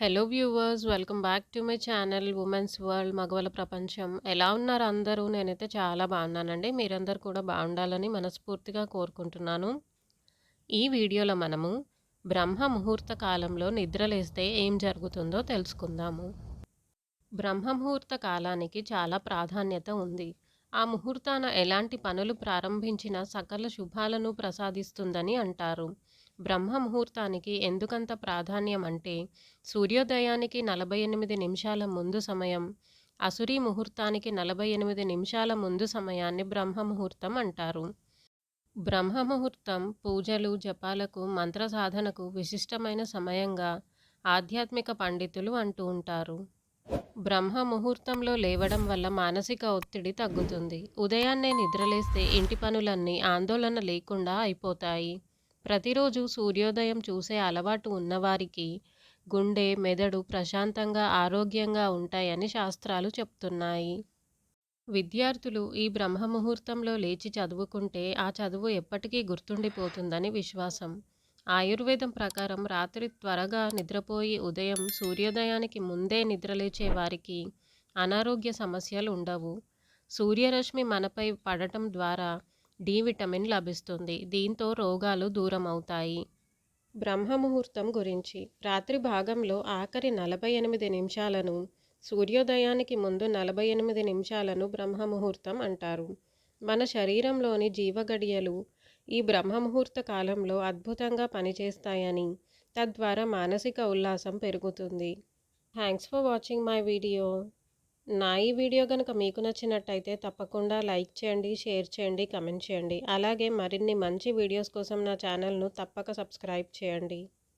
Hello viewers welcome back to my channel women's world మగవల ప్రపంచం. ఎలా ఉన్నారు అందరూ? నేనైతే చాలా బాగున్నానండి. మీరందరూ కూడా బాగుండాలని మనస్ఫూర్తిగా కోరుకుంటున్నాను. ఈ వీడియోలో మనము బ్రహ్మ ముహూర్త కాలంలో నిద్రలేస్తే ఏం జరుగుతుందో తెలుసుకుందాము. బ్రహ్మ ముహూర్త కాలానికి చాలా ప్రాధాన్యత ఉంది. ఆ ముహూర్తాన ఎలాంటి పనులు ప్రారంభించినా సకల శుభాలను ప్రసాదిస్తుందని అంటారు. బ్రహ్మ ముహూర్తానికి ఎందుకంత ప్రాధాన్యం అంటే సూర్యోదయానికి నలభై ఎనిమిది నిమిషాల ముందు సమయం అసురీ ముహూర్తానికి నలభై ఎనిమిది నిమిషాల ముందు సమయాన్ని బ్రహ్మ ముహూర్తం అంటారు. బ్రహ్మ ముహూర్తం పూజలు జపాలకు మంత్ర సాధనకు విశిష్టమైన సమయంగా ఆధ్యాత్మిక పండితులు అంటూ ఉంటారు. బ్రహ్మ ముహూర్తంలో లేవడం వల్ల మానసిక ఒత్తిడి తగ్గుతుంది. ఉదయాన్నే నిద్రలేస్తే ఇంటి పనులన్నీ ఆందోళన లేకుండా అయిపోతాయి. ప్రతిరోజు సూర్యోదయం చూసే అలవాటు ఉన్నవారికి గుండె మెదడు ప్రశాంతంగా ఆరోగ్యంగా ఉంటాయని శాస్త్రాలు చెప్తున్నాయి. విద్యార్థులు ఈ బ్రహ్మ ముహూర్తంలో లేచి చదువుకుంటే ఆ చదువు ఎప్పటికీ గుర్తుండిపోతుందని విశ్వాసం. ఆయుర్వేదం ప్రకారం రాత్రి త్వరగా నిద్రపోయి ఉదయం సూర్యోదయానికి ముందే నిద్రలేచే వారికి అనారోగ్య సమస్యలు ఉండవు. సూర్యరశ్మి మనపై పడటం ద్వారా డి విటమిన్ లభిస్తుంది. దీంతో రోగాలు దూరం అవుతాయి బ్రహ్మ ముహూర్తం గురించి. రాత్రి భాగంలో ఆఖరి నలభై ఎనిమిది నిమిషాలను సూర్యోదయానికి ముందు నలభై ఎనిమిది నిమిషాలను బ్రహ్మ ముహూర్తం అంటారు. మన శరీరంలోని జీవగడియలు ఈ బ్రహ్మ ముహూర్త కాలంలో అద్భుతంగా పనిచేస్తాయని తద్వారా మానసిక ఉల్లాసం పెరుగుతుంది. Thanks for watching my video. నా ఈ వీడియో కనుక మీకు నచ్చినట్టయితే తప్పకుండా లైక్ చేయండి షేర్ చేయండి కమెంట్ చేయండి. అలాగే మరిన్ని మంచి వీడియోస్ కోసం నా ఛానల్ను తప్పక సబ్స్క్రైబ్ చేయండి.